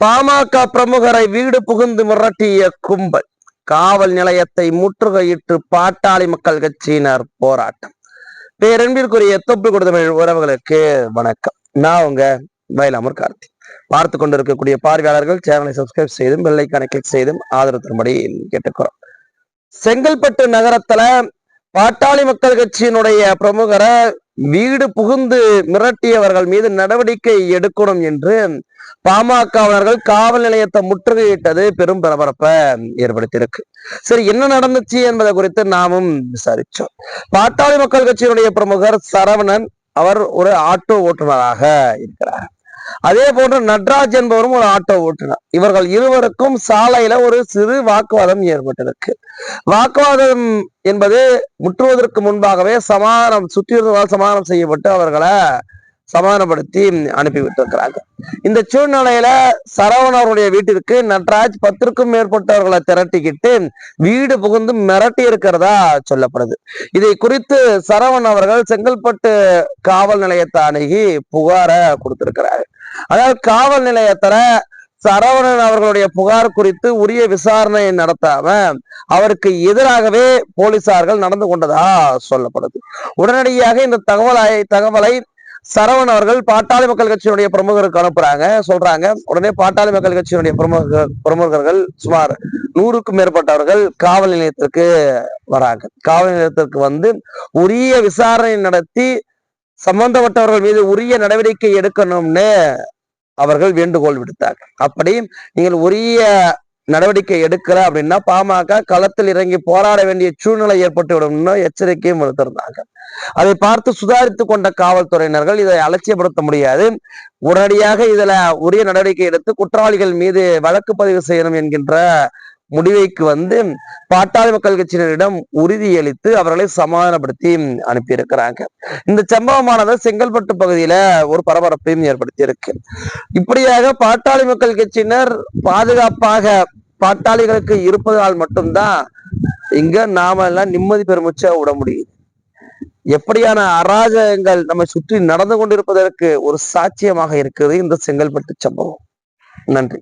பாமக பிரமுகரை வீடு புகுந்து மிரட்டிய கும்பல். காவல் நிலையத்தை முற்றுகையிட்டு பாட்டாளி மக்கள் கட்சியினர் போராட்டம். பேரன்பிற்குரிய தொப்பு கொடுத்தமிழ் உறவுகளுக்கு வணக்கம். நான் உங்க வயலாமர் கார்த்தி. பார்த்து கொண்டிருக்கக்கூடிய பார்வையாளர்கள் சேனலை சப்ஸ்கிரைப் செய்தும் பெல்லைக்கான கிளிக் செய்தும் ஆதரவு தரும்படி கேட்டுக்கிறோம் செங்கல்பட்டு நகரத்துல பாட்டாளி மக்கள் கட்சியினுடைய பிரமுகரை வீடு புகுந்து மிரட்டியவர்கள் மீது நடவடிக்கை எடுக்கணும் என்று பாமகவினர்கள் காவல் நிலையத்தை முற்றுகையிட்டது பெரும் பரபரப்பை ஏற்படுத்தியிருக்கு. சரி என்ன நடந்துச்சு என்பதை குறித்து நாமும் விசாரிச்சோம். பாட்டாளி மக்கள் கட்சியினுடைய பிரமுகர் சரவணன் அவர் ஒரு ஆட்டோ ஓட்டுநராக இருக்கிறார். அதே போன்று நட்ராஜ் என்பவரும் ஒரு ஆட்டோ ஓட்டுநர். இவர்கள் இருவருக்கும் சாலையில ஒரு சிறு வாக்குவாதம் ஏற்பட்டிருக்கு. வாக்குவாதம் என்பது முற்றுவதற்கு முன்பாகவே சமாதானம் சுற்றியிருந்ததால் சமாதானம் செய்யப்பட்டு அவர்களை சமாதானப்படுத்தி அனுப்பி விட்டிருக்கிறாங்க இந்த சூழ்நிலையில சரவண அவருடைய வீட்டிற்கு நட்ராஜ் பத்திற்கும் மேற்பட்டவர்களை திரட்டிக்கிட்டு வீடு புகுந்து மிரட்டி இருக்கிறதா சொல்லப்படுது. இதை குறித்து சரவண் அவர்கள் செங்கல்பட்டு காவல் நிலையத்தை அணுகி புகாரை கொடுத்திருக்கிறாரு. அதாவது காவல் நிலையத்துல சரவணன் அவர்களுடைய புகார் குறித்து உரிய விசாரணை நடத்தாம அவருக்கு எதிராகவே போலீசார்கள் நடந்து கொண்டதா சொல்லப்படுது. உடனடியாக இந்த தகவலை தகவலை சரவணன் அவர்கள் பாட்டாளி மக்கள் கட்சியினுடைய பிரமுகருக்கு அனுப்புறாங்க சொல்றாங்க. உடனே பாட்டாளி மக்கள் கட்சியினுடைய பிரமுக பிரமுகர்கள் சுமார் நூறுக்கும் மேற்பட்டவர்கள் காவல் நிலையத்திற்கு வராங்க. காவல் நிலையத்திற்கு வந்து உரிய விசாரணை நடத்தி சம்பந்தப்பட்டவர்கள் மீது உரிய நடவடிக்கை எடுக்கணும்னு அவர்கள் வேண்டுகோள் விடுத்தாங்க. அப்படி நீங்கள் உரிய நடவடிக்கை எடுக்கல அப்படின்னா பாமக களத்தில் இறங்கி போராட வேண்டிய சூழ்நிலை ஏற்பட்டுவிடும்னு எச்சரிக்கையும் விடுத்திருந்தாங்க. அதை பார்த்து சுதாரித்து கொண்ட காவல்துறையினர்கள் இதை அலட்சியப்படுத்த முடியாது. உடனடியாக இதுல உரிய நடவடிக்கை எடுத்து குற்றவாளிகள் மீது வழக்கு பதிவு செய்யணும் என்கின்ற முடிவைக்கு வந்து பாட்டாளி மக்கள் கட்சியினரிடம் உறுதியளித்து அவர்களை சமாதானப்படுத்தி அனுப்பியிருக்கிறாங்க. இந்த சம்பவமானது செங்கல்பட்டு பகுதியில ஒரு பரபரப்பையும் ஏற்படுத்தி இருக்கு இப்படியாக பாட்டாளி மக்கள் கட்சியினர் பாதுகாப்பாக பாட்டாளிகளுக்கு இருப்பதால் மட்டும்தான் இங்க நாம எல்லாம் நிம்மதி பெருமிச்சா விட முடியுது எப்படியான அராஜகங்கள் நம்மை சுற்றி நடந்து கொண்டிருப்பதற்கு ஒரு சாட்சியமாக இருக்கிறது இந்த செங்கல்பட்டு சம்பவம். நன்றி.